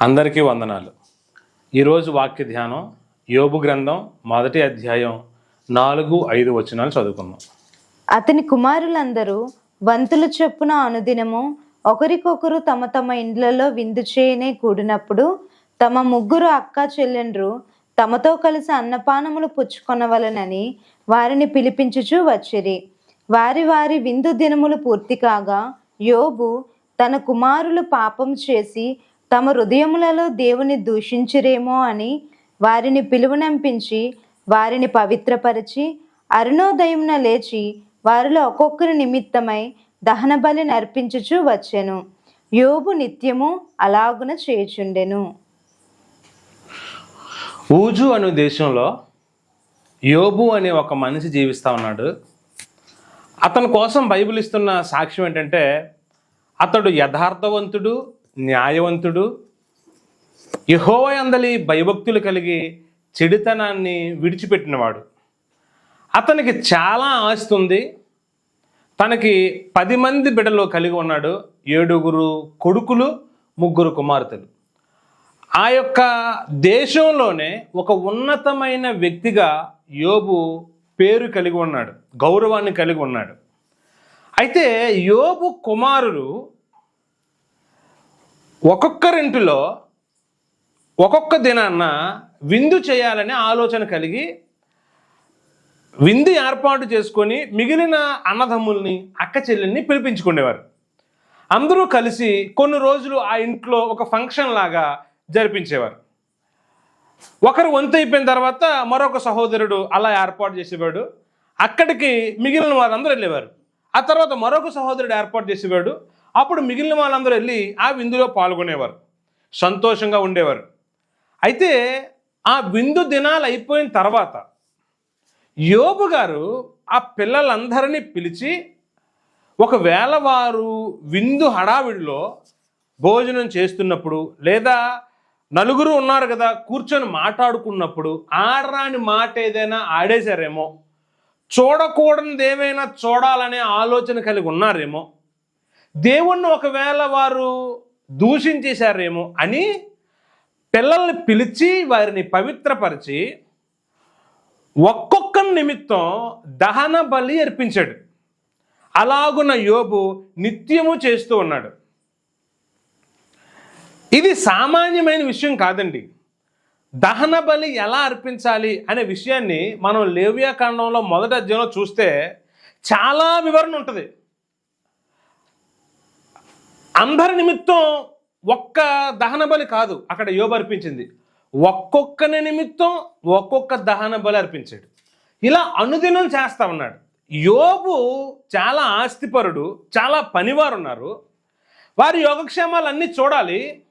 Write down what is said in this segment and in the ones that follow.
అందరికీ వందనాలు. ఈరోజు వాక్య ధ్యానం యోబు గ్రంథం మొదటి అధ్యాయం నాలుగు ఐదు వచనాలు చదువుకుందాం. అతని కుమారులందరూ వంతుల చొప్పున అనుదినము ఒకరికొకరు తమ తమ ఇండ్లలో విందు చేయనే కూడినప్పుడు తమ ముగ్గురు అక్క చెల్లెండ్రు తమతో కలిసి అన్నపానములు పుచ్చుకొనవలనని వారిని పిలిపించుచూ వచ్చిరి. వారి వారి విందు దినములు పూర్తి కాగా యోబు తన కుమారులు పాపం చేసి తమ హృదయములలో దేవుని దూషించిరేమో అని వారిని పిలువనంపించి వారిని పవిత్రపరిచి అరుణోదయమున లేచి వారిలో ఒక్కొక్కరి నిమిత్తమై దహన బలి నర్పించుచూ వచ్చెను. యోబు నిత్యము అలాగున చేయుచుండెను. ఊజు అనే దేశంలో యోబు అనే ఒక మనిషి జీవిస్తూ ఉన్నాడు. అతని కోసం బైబిల్ ఇస్తున్న సాక్ష్యం ఏంటంటే అతడు యథార్థవంతుడు న్యాయవంతుడు యహోవయందలి భయభక్తులు కలిగి చెడుతనాన్ని విడిచిపెట్టినవాడు. అతనికి చాలా ఆస్తి ఉంది. తనకి పది మంది బిడ్డలు కలిగి ఉన్నాడు. ఏడుగురు కొడుకులు ముగ్గురు కుమార్తెలు. ఆ యొక్క దేశంలోనే ఒక ఉన్నతమైన వ్యక్తిగా యోబు పేరు కలిగి ఉన్నాడు గౌరవాన్ని కలిగి ఉన్నాడు. అయితే యోబు కుమారులు ఒక్కొక్కరింటిలో ఒక్కొక్క దినాన్న విందు చేయాలనే ఆలోచన కలిగి విందు ఏర్పాటు చేసుకొని మిగిలిన అన్నదమ్ముల్ని అక్క చెల్లెల్ని పిలిపించుకునేవారు అందరూ కలిసి కొన్ని రోజులు ఆ ఇంట్లో ఒక ఫంక్షన్ లాగా జరిపించేవారు. ఒకరు వంతు అయిపోయిన తర్వాత మరొక సహోదరుడు అలా ఏర్పాటు చేసేవాడు. అక్కడికి మిగిలిన వారందరూ వెళ్ళేవారు. ఆ తర్వాత మరొక సహోదరుడు ఏర్పాటు చేసేవాడు. అప్పుడు మిగిలిన వాళ్ళందరూ వెళ్ళి ఆ విందులో పాల్గొనేవారు. సంతోషంగా ఉండేవారు. అయితే ఆ విందు దినాలు అయిపోయిన తర్వాత యోబు గారు ఆ పిల్లలందరినీ పిలిచి ఒకవేళ వారు విందు హడావిడిలో భోజనం చేస్తున్నప్పుడు లేదా నలుగురు ఉన్నారు కదా కూర్చొని మాట్లాడుకున్నప్పుడు ఆడరాని మాట ఏదైనా ఆడేశారేమో చూడకూడనిది ఏమైనా చూడాలనే ఆలోచన కలిగి ఉన్నారేమో దేవుణ్ణి ఒకవేళ వారు దూషించేశారేమో అని పిల్లల్ని పిలిచి వారిని పవిత్రపరిచి ఒక్కొక్క నిమిత్తం దహన బలి అర్పించాడు. అలాగున్న యోబు నిత్యము చేస్తూ ఉన్నాడు. ఇది సామాన్యమైన విషయం కాదండి. దహన బలి ఎలా అర్పించాలి అనే విషయాన్ని మనం లేవ్యాకాండంలో మొదటి అధ్యాయంలో చూస్తే చాలా వివరణ ఉంటుంది. అందరి నిమిత్తం ఒక్క దహన బలి కాదు. అక్కడ యోబు అర్పించింది. ఒక్కొక్కని నిమిత్తం ఒక్కొక్క దహన బలి అర్పించాడు. ఇలా అనుదినం చేస్తా ఉన్నాడు. యోబు చాలా ఆస్తిపరుడు చాలా పనివారు ఉన్నారు వారి యోగక్షేమాలన్నీ చూడాలి.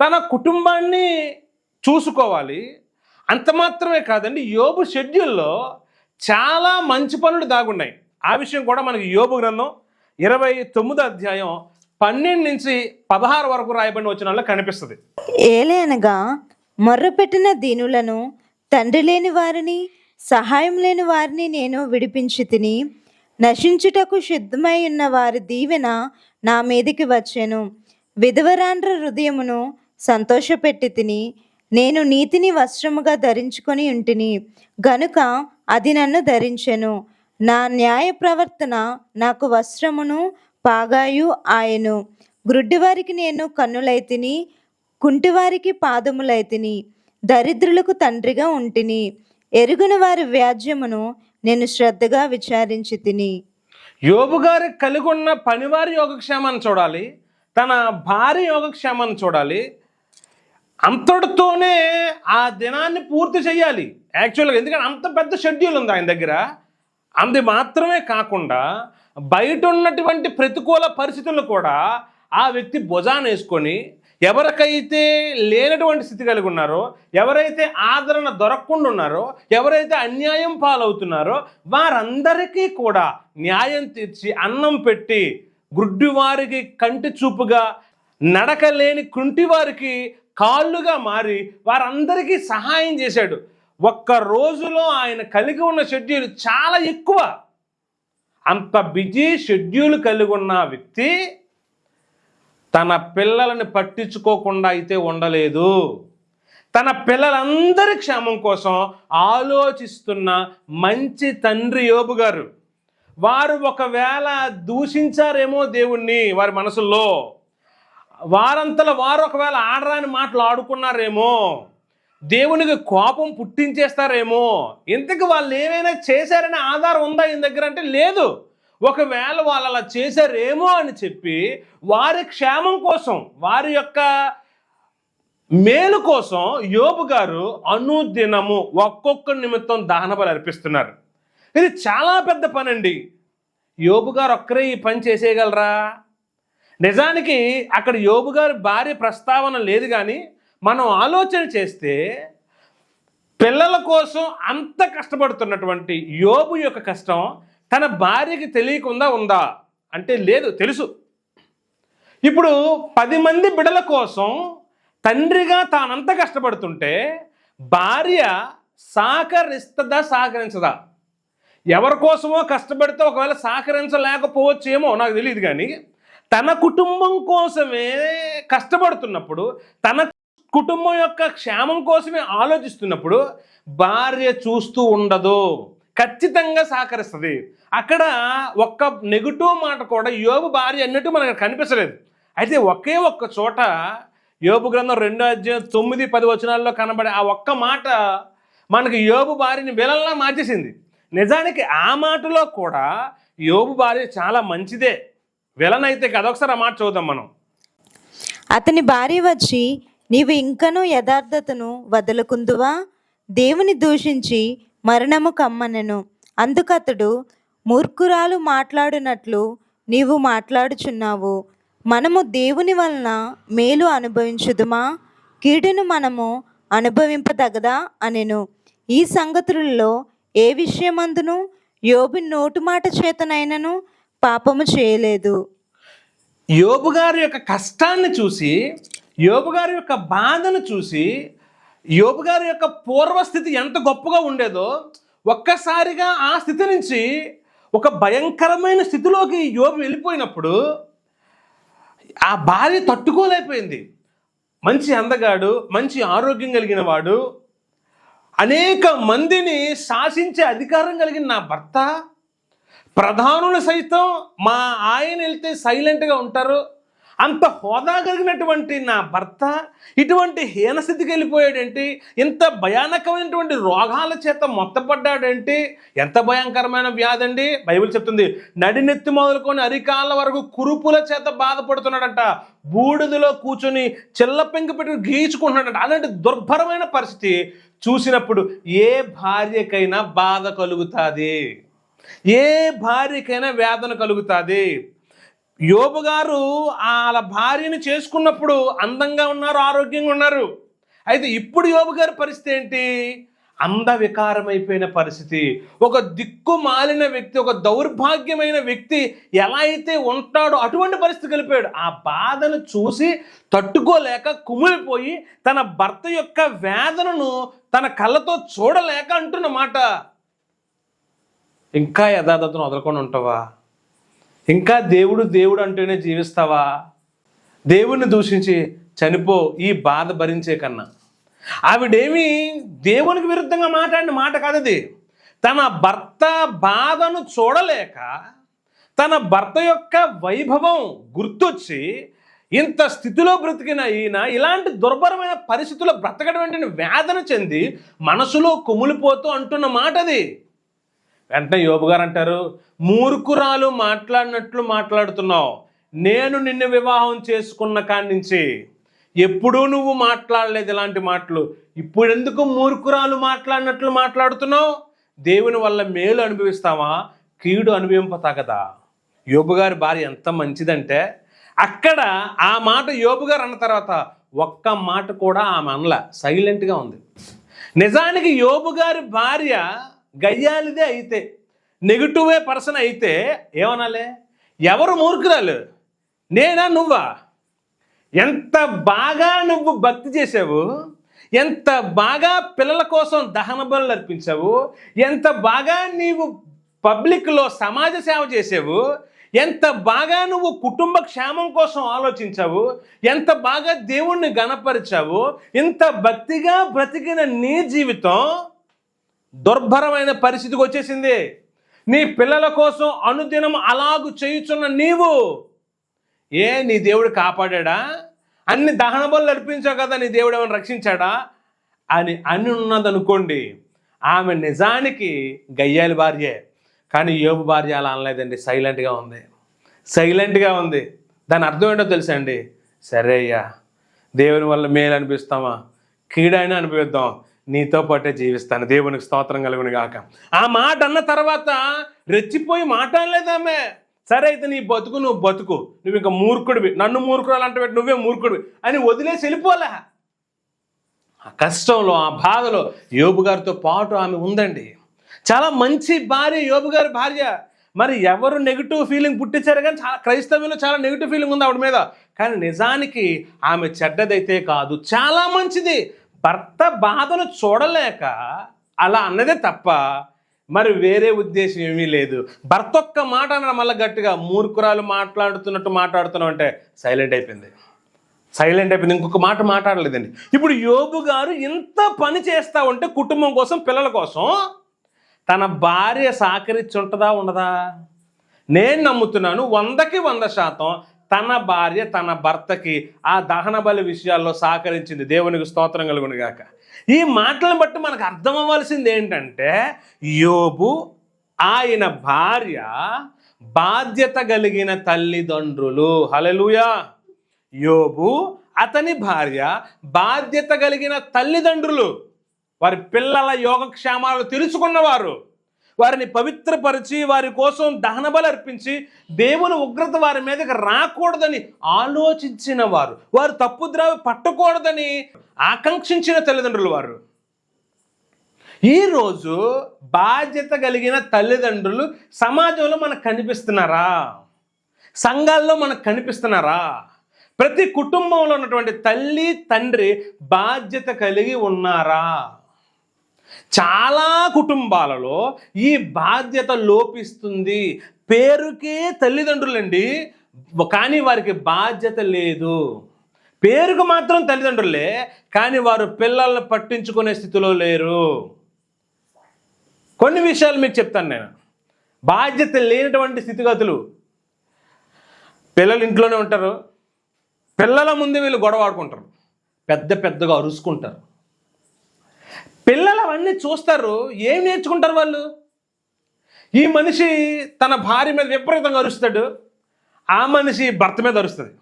తన కుటుంబాన్ని చూసుకోవాలి. అంత మాత్రమే కాదండి యోబు షెడ్యూల్లో చాలా మంచి పనులు దాగున్నాయి. ఆ విషయం కూడా మనకి యోబు గ్రంథం ఇరవై తొమ్మిదో అధ్యాయం పన్నెండు నుంచి పదహారు వరకు రాయబడిన వచనాల్లో కనిపిస్తుంది. ఏలేనగా మొర్రపెట్టిన దీనులను తండ్రి లేని వారిని సహాయం లేని వారిని నేను విడిపించి తిని నశించుటకు సిద్ధమై ఉన్న వారి దీవెన నా మీదికి వచ్చాను. విధవరాండ్ర హృదయమును సంతోషపెట్టి తిని నేను నీతిని వస్త్రముగా ధరించుకొని ఉంటిని. గనుక అది నన్ను ధరించెను. నా న్యాయ ప్రవర్తన నాకు వస్త్రమును పాగాయు ఆయను. గ్రుడ్డివారికి నేను కన్నులైతిని కుంటివారికి పాదములైతిని దరిద్రులకు తండ్రిగా ఉంటిని. ఎరుగున వారి వ్యాజ్యమును నేను శ్రద్ధగా విచారించి తిని. యోబు గారి కలిగి ఉన్న పనివారి యోగక్షేమాన్ని చూడాలి తన భార్య యోగక్షేమాన్ని చూడాలి. అంతటితోనే ఆ దినాన్ని పూర్తి చేయాలి యాక్చువల్గా ఎందుకంటే అంత పెద్ద షెడ్యూల్ ఉంది ఆయన దగ్గర. అంది మాత్రమే కాకుండా బయట ఉన్నటువంటి ప్రతికూల పరిస్థితులను కూడా ఆ వ్యక్తి భుజాన్ని వేసుకొని ఎవరికైతే లేనటువంటి స్థితి కలిగి ఉన్నారో ఎవరైతే ఆదరణ దొరకకుండా ఉన్నారో ఎవరైతే అన్యాయం పాలవుతున్నారో వారందరికీ కూడా న్యాయం తీర్చి అన్నం పెట్టి గుడ్డివారికి కంటి చూపుగా నడకలేని కుంటివారికి కాళ్ళుగా మారి వారందరికీ సహాయం చేశాడు. ఒక్క రోజులో ఆయన కలిగి ఉన్న షెడ్యూల్ చాలా ఎక్కువ. అంత బిజీ షెడ్యూల్ కలిగి ఉన్న వ్యక్తి తన పిల్లలని పట్టించుకోకుండా అయితే ఉండలేదు. తన పిల్లలందరి క్షేమం కోసం ఆలోచిస్తున్న మంచి తండ్రి యోబు గారు వారు ఒకవేళ దూషించారేమో దేవుణ్ణి వారి మనసుల్లో వారంతలో వారు ఒకవేళ ఆడరాని మాటలు ఆడుకున్నారేమో దేవునికి కోపం పుట్టించేస్తారేమో? ఇంతకు వాళ్ళు ఏమైనా చేశారనే ఆధారం ఉందా ఈయన దగ్గర? అంటే లేదు. ఒకవేళ వాళ్ళు అలా చేశారేమో అని చెప్పి వారి క్షేమం కోసం వారి యొక్క మేలు కోసం యోబు గారు అనుదినము ఒక్కొక్క నిమిత్తం దహన బలి అర్పిస్తున్నారు. ఇది చాలా పెద్ద పని అండి యోబు గారు ఒక్కరే ఈ పని చేసేయగలరా? నిజానికి అక్కడ యోబు గారి భార్య ప్రస్తావన లేదు కానీ మనం ఆలోచన చేస్తే పిల్లల కోసం అంత కష్టపడుతున్నటువంటి యోబు యొక్క కష్టం తన భార్యకి తెలియకుండా ఉందా? అంటే లేదు తెలుసు. ఇప్పుడు పది మంది బిడల కోసం తండ్రిగా తానంత కష్టపడుతుంటే భార్య సహకరిస్తుందా సహకరించదా? ఎవరి కోసమో కష్టపడితే ఒకవేళ సహకరించలేకపోవచ్చేమో నాకు తెలియదు కానీ తన కుటుంబం కోసమే కష్టపడుతున్నప్పుడు తన కుటుంబం యొక్క క్షేమం కోసమే ఆలోచిస్తున్నప్పుడు భార్య చూస్తూ ఉండదు. ఖచ్చితంగా సహకరిస్తుంది. అక్కడ ఒక్క నెగిటివ్ మాట కూడా యోగు భార్య అన్నట్టు మనకు కనిపించలేదు అయితే ఒకే ఒక్క చోట యోబు గ్రంథం రెండో అధ్యాయం తొమ్మిది పది వచనాల్లో కనబడే ఆ ఒక్క మాట మనకి యోబు భార్యని విలన్లా మార్చేసింది. నిజానికి ఆ మాటలో కూడా యోబు భార్య చాలా మంచిదే. విలన్ అయితే కదా ఒకసారి ఆ మాట చూద్దాం మనం. అతని భార్య వచ్చి నీవు ఇంకనూ యథార్థతను వదలకుందువా? దేవుని దూషించి మరణము కమ్మనెను. అందుకతడు మూర్ఖురాలు మాట్లాడినట్లు నీవు మాట్లాడుచున్నావు. మనము దేవుని వలన మేలు అనుభవించుదుమా? కీడును మనము అనుభవింపదగదా అనెను. ఈ సంగతులలో ఏ విషయమందును యోబు నోటు మాట చేతనైనను పాపము చేయలేదు. యోబు గారి యొక్క కష్టాన్ని చూసి యోబు గారి యొక్క బాధను చూసి యోబు గారి యొక్క పూర్వస్థితి ఎంత గొప్పగా ఉండేదో ఒక్కసారిగా ఆ స్థితి నుంచి ఒక భయంకరమైన స్థితిలోకి యోబు వెళ్ళిపోయినప్పుడు ఆ భార్య తట్టుకోలేకపోయింది. మంచి అందగాడు మంచి ఆరోగ్యం కలిగిన వాడు అనేక మందిని శాసించే అధికారం కలిగిన నా భర్త ప్రధానులు సైతం మా ఆయన వెళ్తే సైలెంట్గా ఉంటారు అంత హోదా కలిగినటువంటి నా భర్త ఇటువంటి హీనస్థితికి వెళ్ళిపోయాడంటే? ఇంత భయానకమైనటువంటి రోగాల చేత మొత్తపడ్డాడంటే? ఎంత భయంకరమైన వ్యాధి అండి బైబిల్ చెప్తుంది నడినెత్తి మొదలుకొని అరికాల వరకు కురుపుల చేత బాధపడుతున్నాడంట. బూడిదలో కూర్చొని చిల్ల పెంకు పెట్టి గీచుకుంటున్నాడంట. అలాంటి దుర్భరమైన పరిస్థితి చూసినప్పుడు ఏ భార్యకైనా బాధ కలుగుతుంది. ఏ భార్యకైనా వేదన కలుగుతుంది. యోబు గారు వాళ్ళ భార్యను చేసుకున్నప్పుడు అందంగా ఉన్నారు ఆరోగ్యంగా ఉన్నారు. అయితే ఇప్పుడు యోబు గారి పరిస్థితి ఏంటి? అందవికారమైపోయిన పరిస్థితి. ఒక దిక్కు మాలిన వ్యక్తి ఒక దౌర్భాగ్యమైన వ్యక్తి ఎలా అయితే ఉంటాడో అటువంటి పరిస్థితి కలిపాడు. ఆ బాధను చూసి తట్టుకోలేక కుమిలిపోయి తన భర్త యొక్క వేదనను తన కళ్ళతో చూడలేక అంటున్నమాట ఇంకా యథార్థతను వదలకుండా ఉంటావా? ఇంకా దేవుడు దేవుడు అంటూనే జీవిస్తావా? దేవుణ్ణి దూషించి చనిపో ఈ బాధ భరించే కన్నా. ఆవిడేమి దేవునికి విరుద్ధంగా మాట్లాడిన మాట కాదు అది తన భర్త బాధను చూడలేక తన భర్త యొక్క వైభవం గుర్తొచ్చి ఇంత స్థితిలో బ్రతికిన ఈయన ఇలాంటి దుర్భరమైన పరిస్థితుల్లో బ్రతకడం వెంటనే వేదన చెంది మనసులో కుమిలిపోతూ అంటున్న మాట అది వెంటనే యోబు గారు అంటారు మూర్ఖురాలు మాట్లాడినట్లు మాట్లాడుతున్నావు. నేను నిన్ను వివాహం చేసుకున్న కాడి నుంచి ఎప్పుడూ నువ్వు మాట్లాడలేదు ఇలాంటి మాటలు. ఇప్పుడు ఎందుకు మూర్ఖురాలు మాట్లాడినట్లు మాట్లాడుతున్నావు? దేవుని వల్ల మేలు అనుభవిస్తావా? కీడు అనుభవింపతగదా యోబు గారి భార్య ఎంత మంచిదంటే అక్కడ ఆ మాట యోబు గారు అన్న తర్వాత ఒక్క మాట కూడా ఆమె అనల. సైలెంట్గా ఉంది. నిజానికి యోబు గారి భార్య గయ్యాలిదే అయితే నెగిటివే పర్సన్ అయితే ఏమనాలి? ఎవరు మూర్ఖురాలు? నేనా నువ్వా? ఎంత బాగా నువ్వు భక్తి చేసావు ఎంత బాగా పిల్లల కోసం దహన బలు అర్పించావు? ఎంత బాగా నీవు పబ్లిక్లో సమాజ సేవ చేసావు ఎంత బాగా నువ్వు కుటుంబ క్షేమం కోసం ఆలోచించావు? ఎంత బాగా దేవుణ్ణి గణపరిచావు ఇంత భక్తిగా బ్రతికిన నీ జీవితం దుర్భరమైన పరిస్థితికి వచ్చేసింది. నీ పిల్లల కోసం అనుదినం అలాగు చేయుచున్న నీవు ఏ నీ దేవుడు కాపాడా అన్ని దహన బలు అర్పించావు కదా నీ దేవుడు ఏమైనా రక్షించాడా? అని అని ఉన్నదనుకోండి ఆమె నిజానికి గయ్యాలి భార్యే. కానీ యోబు భార్య అలా అనలేదండి సైలెంట్గా ఉంది. సైలెంట్గా ఉంది. దాని అర్థం ఏంటో తెలుసా అండి? సరే అయ్యా దేవుని వల్ల మేలు అనిపిస్తామా కీడైనా అనిపిద్దాం నీతో పాటే జీవిస్తాను. దేవునికి స్తోత్రం కలుగును గాక. ఆ మాట అన్న తర్వాత రెచ్చిపోయి మాట అనలేదామె సరే అయితే నీ బతుకు నువ్వు బతుకు. నువ్వు ఇంకా మూర్ఖుడివి. నన్ను మూర్ఖురాలు అంటే నువ్వే మూర్ఖుడివి. అని వదిలేసి వెళ్ళిపోలే ఆ కష్టంలో ఆ బాధలో యోబు గారితో పాటు ఆమె ఉందండి. చాలా మంచి భార్య యోబు గారి భార్య. మరి ఎవరు నెగిటివ్ ఫీలింగ్ పుట్టించారు కానీ చాలా క్రైస్తవ్యంలో చాలా నెగిటివ్ ఫీలింగ్ ఉంది ఆవిడ మీద. కానీ నిజానికి ఆమె చెడ్డదైతే కాదు. చాలా మంచిది. భర్త బాధను చూడలేక అలా అన్నదే తప్ప మరి వేరే ఉద్దేశం ఏమీ లేదు. భర్త ఒక్క మాట అనడం మళ్ళీ గట్టిగా మూర్ఖురాలు మాట్లాడుతున్నట్టు మాట్లాడుతున్నాం అంటే సైలెంట్ అయిపోయింది. సైలెంట్ అయిపోయింది. ఇంకొక మాట మాట్లాడలేదండి. ఇప్పుడు యోబు గారు ఇంత పని చేస్తా ఉంటే కుటుంబం కోసం పిల్లల కోసం తన భార్య సహకరించి ఉంటుందా ఉండదా? నేను నమ్ముతున్నాను వందకి వంద శాతం తన భార్య తన భర్తకి ఆ దహన బలి విషయాల్లో సహకరించింది. దేవునికి స్తోత్రం కలుగును గాక. ఈ మాటలను బట్టి మనకు అర్థం అవ్వాల్సింది ఏంటంటే యోబు ఆయన భార్య బాధ్యత కలిగిన తల్లిదండ్రులు. హలలుయా యోబు అతని భార్య బాధ్యత కలిగిన తల్లిదండ్రులు. వారి పిల్లల యోగక్షేమాలు తెలుసుకున్నవారు. వారిని పవిత్రపరిచి వారి కోసం దహనబలు అర్పించి దేవుని ఉగ్రత వారి మీదకి రాకూడదని ఆలోచించిన వారు. వారు తప్పుద్రావి పట్టకూడదని ఆకాంక్షించిన తల్లిదండ్రులు వారు. ఈరోజు బాధ్యత కలిగిన తల్లిదండ్రులు సమాజంలో మనకు కనిపిస్తున్నారా? సంఘాల్లో మనకు కనిపిస్తున్నారా? ప్రతి కుటుంబంలో ఉన్నటువంటి తల్లి తండ్రి బాధ్యత కలిగి ఉన్నారా? చాలా కుటుంబాలలో ఈ బాధ్యత లోపిస్తుంది. పేరుకే తల్లిదండ్రులండి. కానీ వారికి బాధ్యత లేదు. పేరుకు మాత్రం తల్లిదండ్రులే కానీ వారు పిల్లల్ని పట్టించుకునే స్థితిలో లేరు. కొన్ని విషయాలు మీకు చెప్తాను నేను. బాధ్యత లేనటువంటి స్థితిగతులు. పిల్లలు ఇంట్లోనే ఉంటారు. పిల్లల ముందు వీళ్ళు గొడవ ఆడుకుంటారు. పెద్ద పెద్దగా అరుసుకుంటారు. అవన్నీ చూస్తారు. ఏం నేర్చుకుంటారు వాళ్ళు? ఈ మనిషి తన భార్య మీద విపరీతంగా అరుస్తాడు. ఆ మనిషి భర్త మీద అరుస్తుంది.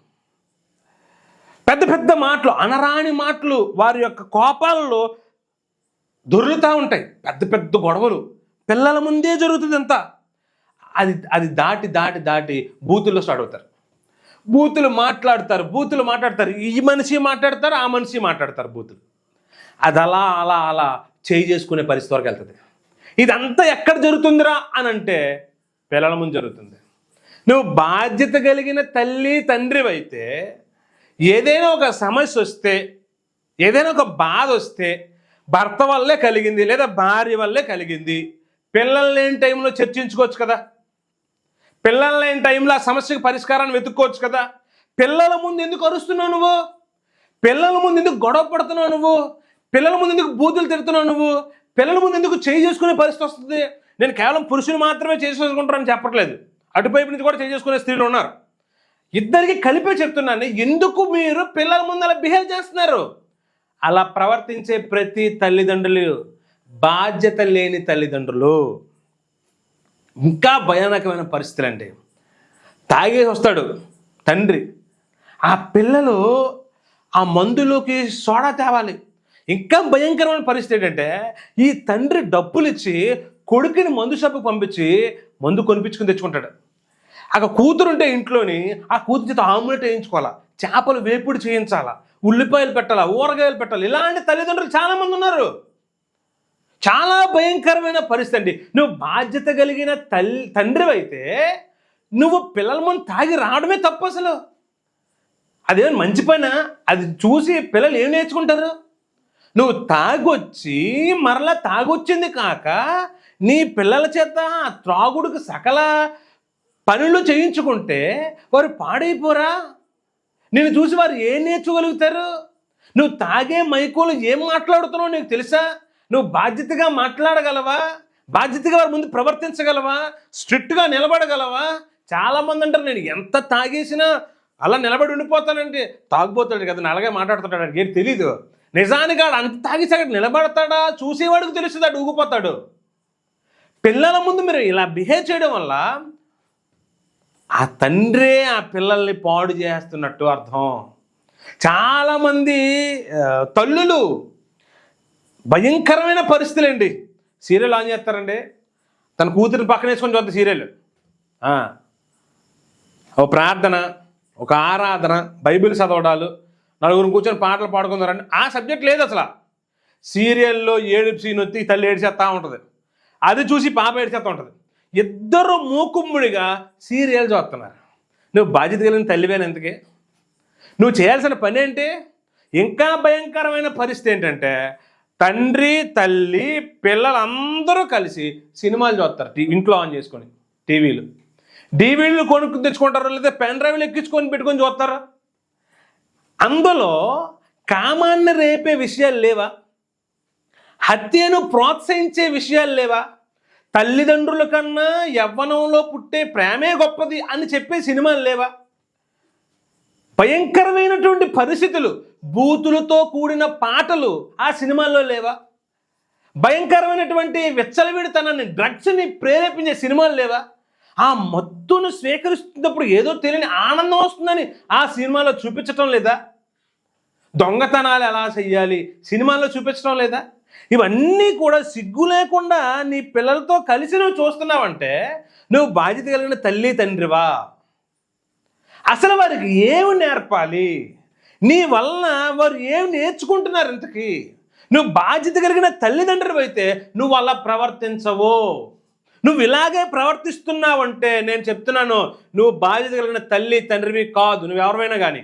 పెద్ద పెద్ద మాటలు అనరాని మాటలు వారి యొక్క కోపాలలో దొర్లుతూ ఉంటాయి. పెద్ద పెద్ద గొడవలు. పిల్లల ముందే జరుగుతుంది అంతా. అది అది దాటి దాటి దాటి బూతుల్లో స్టార్ట్ అవుతారు. బూతులు మాట్లాడతారు బూతులు మాట్లాడతారు. ఈ మనిషి మాట్లాడతారు ఆ మనిషి మాట్లాడతారు బూతులు. అది అలా అలా అలా చేయి చేసుకునే పరిస్థితి వరకు వెళ్తుంది. ఇదంతా ఎక్కడ జరుగుతుందిరా అని అంటే పిల్లల ముందు జరుగుతుంది. నువ్వు బాధ్యత కలిగిన తల్లి తండ్రి అయితే ఏదైనా ఒక సమస్య వస్తే ఏదైనా ఒక బాధ వస్తే భర్త వల్లే కలిగింది లేదా భార్య వల్లే కలిగింది పిల్లలు లేని టైంలో చర్చించుకోవచ్చు కదా. పిల్లలు లేని టైంలో ఆ సమస్యకు పరిష్కారాన్ని వెతుక్కోవచ్చు కదా. పిల్లల ముందు ఎందుకు అరుస్తున్నావు నువ్వు? పిల్లల ముందు ఎందుకు గొడవ పడుతున్నావు నువ్వు? పిల్లల ముందు ఎందుకు బూతులు తిడుతున్నావు నువ్వు? పిల్లల ముందు ఎందుకు చేయి చేసుకునే పరిస్థితి వస్తుంది? నేను కేవలం పురుషుని మాత్రమే చేసుకుంటారని చెప్పట్లేదు. అటువైపు నుంచి కూడా చేయి చేసుకునే స్త్రీలు ఉన్నారు. ఇద్దరికి కలిపే చెప్తున్నాను. ఎందుకు మీరు పిల్లల ముందు అలా బిహేవ్ చేస్తున్నారు? అలా ప్రవర్తించే ప్రతి తల్లిదండ్రులు బాధ్యత లేని తల్లిదండ్రులు. ఇంకా భయానకమైన పరిస్థితులు అండి తాగేసి వస్తాడు తండ్రి. ఆ పిల్లలు ఆ మందులోకి సోడా తేవాలి. ఇంకా భయంకరమైన పరిస్థితి ఏంటంటే ఈ తండ్రి డబ్బులు ఇచ్చి కొడుకుని మందు షాపుకి పంపించి మందు కొనిపించుకుని తెచ్చుకుంటాడు. అక్కడ కూతురుంటే ఇంట్లోని ఆ కూతురు చేత ఆమ్లెట్ వేయించుకోవాలా చేపలు వేపుడు చేయించాలా ఉల్లిపాయలు పెట్టాలా ఊరగాయలు పెట్టాలి ఇలాంటి తల్లిదండ్రులు చాలామంది ఉన్నారు. చాలా భయంకరమైన పరిస్థితి అండి. నువ్వు బాధ్యత కలిగిన తల్లి తండ్రి అయితే నువ్వు పిల్లల ముందు తాగి రావడమే తప్పు అసలు. అదేమో మంచి పైన? అది చూసి పిల్లలు ఏం నేర్చుకుంటారు? నువ్వు తాగొచ్చి మరలా తాగొచ్చింది కాక నీ పిల్లల చేత ఆ త్రాగుడికి సకల పనులు చేయించుకుంటే వారు పాడైపోరా? నేను చూసి వారు ఏం నేర్చుకోగలుగుతారు? నువ్వు తాగే మైకోలు ఏం మాట్లాడుతున్నావు నీకు తెలుసా? నువ్వు బాధ్యతగా మాట్లాడగలవా? బాధ్యతగా వారి ముందు ప్రవర్తించగలవా? స్ట్రిక్ట్గా నిలబడగలవా? చాలామంది అంటారు నేను ఎంత తాగేసినా అలా నిలబడి ఉండిపోతానంటే తాగుపోతాడు కదా నేను అలాగే మాట్లాడుతుంటాడు ఏం తెలీదు. నిజానికి వాడు అంత తాగేసి నిలబడతాడా? చూసేవాడికి తెలుస్తుంది అటు ఊగిపోతాడు. పిల్లల ముందు మీరు ఇలా బిహేవ్ చేయడం వల్ల ఆ తండ్రే ఆ పిల్లల్ని పాడు చేస్తున్నట్టు అర్థం. చాలామంది తల్లులు భయంకరమైన పరిస్థితులు అండి సీరియల్ ఆన్ చేస్తారండి. తన కూతురిని పక్కన వేసుకొని చూద్దాం సీరియల్. ఓ ప్రార్థన ఒక ఆరాధన బైబిల్ చదవడాలు నలుగురు కూర్చొని పాటలు పాడుకున్నారని ఆ సబ్జెక్ట్ లేదు అసలు. సీరియల్లో ఏడుపు సీన్ వచ్చి తల్లి ఏడిచేస్తూ ఉంటుంది. అది చూసి పాప ఏడిచేస్తూ ఉంటుంది. ఇద్దరు మూకుమ్ముడిగా సీరియల్ చూస్తున్నారు. నువ్వు బాధ్యత కలిగిన తల్లివేన ఎందుకే నువ్వు చేయాల్సిన పని ఏంటి? ఇంకా భయంకరమైన పరిస్థితి ఏంటంటే తండ్రి తల్లి పిల్లలందరూ కలిసి సినిమాలు చూస్తారు టీవీ ఇంట్లో ఆన్ చేసుకొని టీవీలు. డీవీలు కొనుక్కు తెచ్చుకుంటారు లేదా పెన్ డ్రైవ్లు ఎక్కించుకొని పెట్టుకొని చూస్తారా. అందులో కామాన్ని రేపే విషయాలు లేవా? హత్యను ప్రోత్సహించే విషయాలు లేవా? తల్లిదండ్రుల కన్నా యవ్వనంలో పుట్టే ప్రేమే గొప్పది అని చెప్పే సినిమాలు లేవా? భయంకరమైనటువంటి పరిస్థితులు బూతులతో కూడిన పాటలు ఆ సినిమాల్లో లేవా? భయంకరమైనటువంటి విచ్చలవిడితనాన్ని డ్రగ్స్ని ప్రేరేపించే సినిమాలు లేవా? ఆ మత్తును స్వీకరిస్తున్నప్పుడు ఏదో తెలియని ఆనందం వస్తుందని ఆ సినిమాలో చూపించటం లేదా? దొంగతనాలు ఎలా చెయ్యాలి? సినిమాల్లో చూపించడం లేదా? ఇవన్నీ కూడా సిగ్గు లేకుండా నీ పిల్లలతో కలిసి నువ్వు చూస్తున్నావంటే నువ్వు బాధ్యత కలిగిన తల్లి తండ్రివా? అసలు వారికి ఏమి నేర్పాలి? నీ వలన వారు ఏమి నేర్చుకుంటున్నారు ఇంతకీ? నువ్వు బాధ్యత కలిగిన తల్లిదండ్రులు అయితే నువ్వు అలా ప్రవర్తించవు. నువ్వు ఇలాగే ప్రవర్తిస్తున్నావంటే నేను చెప్తున్నాను నువ్వు బాధ్యత కలిగిన తల్లి తండ్రివి కాదు నువ్వు ఎవరైనా కానీ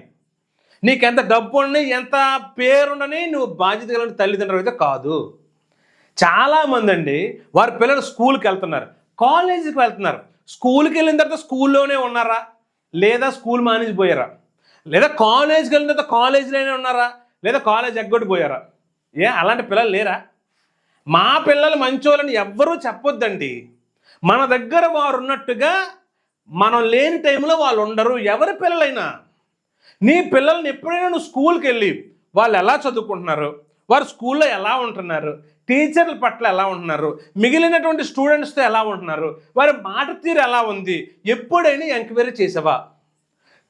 నీకెంత డబ్బు ఎంత పేరుండని నువ్వు బాధ్యత కలిగిన తల్లిదండ్రులు అయితే కాదు. చాలామంది అండి వారి పిల్లలు స్కూల్కి వెళ్తున్నారు. కాలేజీకి వెళ్తున్నారు. స్కూల్కి వెళ్ళిన తర్వాత స్కూల్లోనే ఉన్నారా? లేదా స్కూల్ మానేసిపోయారా? లేదా కాలేజ్కి వెళ్ళిన తర్వాత కాలేజీలోనే ఉన్నారా? లేదా కాలేజ్ ఎగ్గొట్టిపోయారా? ఏ అలాంటి పిల్లలు లేరా? మా పిల్లలు మంచోళ్ళని ఎవ్వరూ చెప్పొద్దండి. మన దగ్గర వారు ఉన్నట్టుగా మనం లేని టైంలో వాళ్ళు ఉండరు ఎవరి పిల్లలైనా? నీ పిల్లల్ని ఎప్పుడైనా నువ్వు స్కూల్కి వెళ్ళి వాళ్ళు ఎలా చదువుకుంటున్నారు? వారు స్కూల్లో ఎలా ఉంటున్నారు? టీచర్ల పట్ల ఎలా ఉంటున్నారు? మిగిలినటువంటి స్టూడెంట్స్తో ఎలా ఉంటున్నారు? వారి మాట తీరు ఎలా ఉంది? ఎప్పుడైనా ఎంక్వైరీ చేసావా?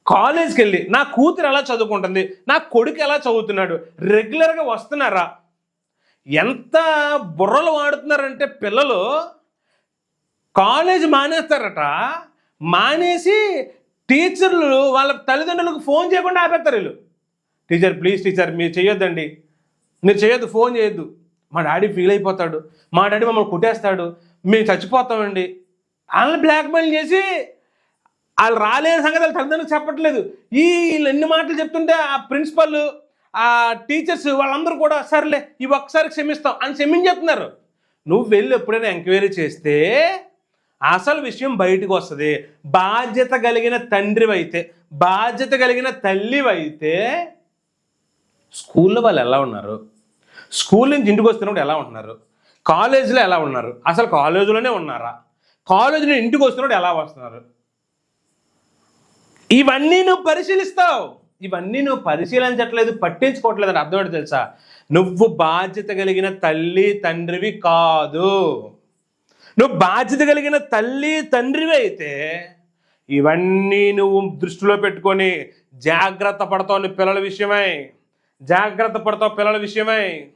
కాలేజ్కి వెళ్ళి నా కూతురు ఎలా చదువుకుంటుంది? నా కొడుకు ఎలా చదువుతున్నాడు? రెగ్యులర్గా వస్తున్నారా? ఎంత బుర్రలు వాడుతున్నారంటే పిల్లలు కాలేజ్ మానేస్తారట. మానేసి టీచర్లు వాళ్ళ తల్లిదండ్రులకు ఫోన్ చేయకుండా ఆపేస్తారు వీళ్ళు. టీచర్ ప్లీజ్ టీచర్ మీరు చేయొద్దండి మీరు చేయొద్దు ఫోన్ చేయొద్దు. మా డాడీ ఫీల్ అయిపోతాడు. మా డాడీ మమ్మల్ని కుట్టేస్తాడు. మేము చచ్చిపోతామండి. వాళ్ళని బ్లాక్మెయిల్ చేసి వాళ్ళు రాలేని సంగతి వాళ్ళ తల్లిదండ్రులకు చెప్పట్లేదు. ఈ వీళ్ళు ఎన్ని మాటలు చెప్తుంటే ఆ ప్రిన్సిపల్ ఆ టీచర్స్ వాళ్ళందరూ కూడా సర్లే ఈ ఒక్కసారి క్షమిస్తాం అని క్షమించేస్తున్నారు. నువ్వు వెళ్ళి ఎప్పుడైనా ఎంక్వైరీ చేస్తే అసలు విషయం బయటకు వస్తుంది బాధ్యత కలిగిన తండ్రివైతే బాధ్యత కలిగిన తల్లివైతే స్కూల్లో వాళ్ళు ఎలా ఉన్నారు? స్కూల్ నుంచి ఇంటికి వస్తున్నప్పుడు ఎలా ఉంటున్నారు? కాలేజీలో ఎలా ఉన్నారు? అసలు కాలేజీలోనే ఉన్నారా? కాలేజీ నుంచి ఇంటికి వస్తున్నప్పుడు ఎలా వస్తున్నారు? ఇవన్నీ నువ్వు పరిశీలిస్తావు. ఇవన్నీ నువ్వు పరిశీలించట్లేదు పట్టించుకోవట్లేదు అని అర్థం ఏంటో తెలుసా? నువ్వు బాధ్యత కలిగిన తల్లి తండ్రివి కాదు. నువ్వు బాధ్యత కలిగిన తల్లి తండ్రివి అయితే ఇవన్నీ నువ్వు దృష్టిలో పెట్టుకొని జాగ్రత్త పడతావు నీ పిల్లల విషయమై. జాగ్రత్త పడతావు పిల్లల విషయమై.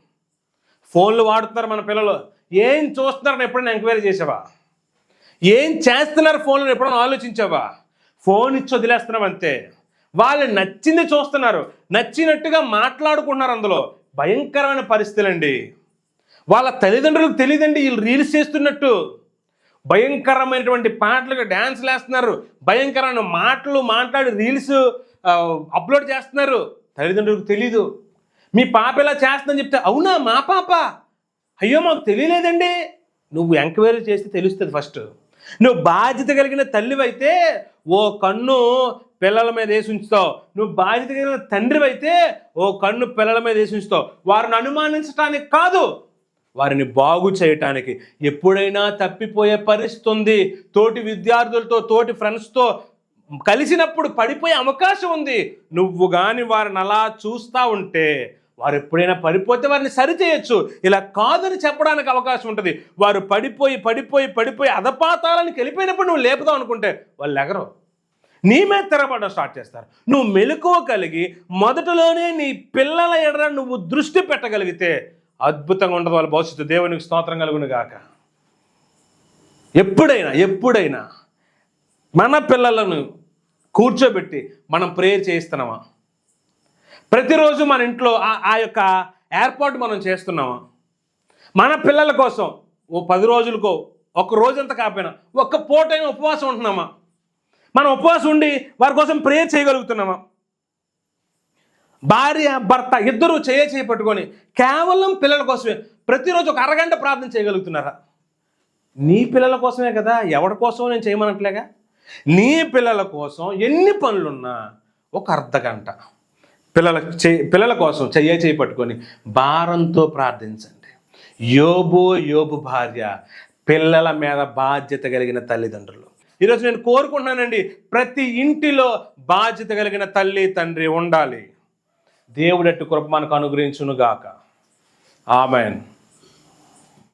ఫోన్లు వాడుతున్నారు మన పిల్లలు. ఏం చూస్తున్నారని ఎప్పుడైనా ఎంక్వైరీ చేసావా? ఏం చేస్తున్నారు ఫోన్లో ఎప్పుడైనా ఆలోచించావా? ఫోన్ ఇచ్చి వదిలేస్తున్నాం అంతే. వాళ్ళు నచ్చింది చూస్తున్నారు. నచ్చినట్టుగా మాట్లాడుకుంటున్నారు అందులో. భయంకరమైన పరిస్థితులండి. వాళ్ళ తల్లిదండ్రులకు తెలియదండి వీళ్ళు రీల్స్ చేస్తున్నట్టు. భయంకరమైనటువంటి పాటలకు డ్యాన్స్లు వేస్తున్నారు. భయంకరమైన మాటలు మాట్లాడి రీల్స్ అప్లోడ్ చేస్తున్నారు. తల్లిదండ్రులకు తెలీదు. మీ పాప ఇలా చేస్తుందని చెప్తే అవునా మా పాప? అయ్యో మాకు తెలియలేదండి. నువ్వు ఎంక్వైరీ చేస్తే తెలుస్తుంది ఫస్ట్ నువ్వు బాధ్యత కలిగిన తల్లివైతే ఓ కన్ను పిల్లల మీద వేసి ఉంచుతావు. నువ్వు బాధ్యత కలిగిన తండ్రివైతే ఓ కన్ను పిల్లల మీద వేసి ఉంచుతావు. వారిని అనుమానించడానికి కాదు. వారిని బాగు చేయటానికి ఎప్పుడైనా తప్పిపోయే పరిస్థితి ఉంది తోటి విద్యార్థులతో తోటి ఫ్రెండ్స్తో కలిసినప్పుడు పడిపోయే అవకాశం ఉంది. నువ్వు కానీ వారిని అలా చూస్తూ ఉంటే వారు ఎప్పుడైనా పడిపోతే వారిని సరిచేయచ్చు. ఇలా కాదని చెప్పడానికి అవకాశం ఉంటుంది. వారు పడిపోయి పడిపోయి పడిపోయి అధపాతాలని వెళ్ళిపోయినప్పుడు నువ్వు లేపుదాం అనుకుంటే వాళ్ళు ఎగరు నీ మీద తిరగబడడం స్టార్ట్ చేస్తారు. నువ్వు మెలకువ కలిగి మొదటలోనే నీ పిల్లల ఎడర నువ్వు దృష్టి పెట్టగలిగితే అద్భుతంగా ఉండదు వాళ్ళ భవిష్యత్తు. దేవునికి స్తోత్రం కలుగును గాక. ఎప్పుడైనా ఎప్పుడైనా మన పిల్లలను కూర్చోబెట్టి మనం ప్రేయర్ చేయిస్తున్నామా? ప్రతిరోజు మన ఇంట్లో ఆ- ఆ యొక్క ఏర్పాటు మనం చేస్తున్నామా? మన పిల్లల కోసం ఓ పది రోజులకో ఒక రోజంతా కాకపోయినా ఒక్క పూటైనా ఉపవాసం ఉంటున్నామా? మనం ఉపవాసం ఉండి వారి కోసం ప్రేయర్ చేయగలుగుతున్నామా? భార్య భర్త ఇద్దరూ చేయ చేయి పట్టుకొని కేవలం పిల్లల కోసమే ప్రతిరోజు ఒక అరగంట ప్రార్థన చేయగలుగుతున్నారా? నీ పిల్లల కోసమే కదా? ఎవరి కోసం నేను చేయమనట్లేగా? నీ పిల్లల కోసం ఎన్ని పనులున్నా ఒక అర్ధ గంట. పిల్లల చే పిల్లల కోసం చెయ్య చేయి పట్టుకొని భారంతో ప్రార్థించండి. యోబు యోబు భార్య పిల్లల మీద బాధ్యత కలిగిన తల్లిదండ్రులు. ఈరోజు నేను కోరుకుంటున్నానండి ప్రతి ఇంటిలో బాధ్యత కలిగిన తల్లి తండ్రి ఉండాలి. దేవుడట్టు కృప మనకు అనుగ్రహించునుగాక. ఆమెన్.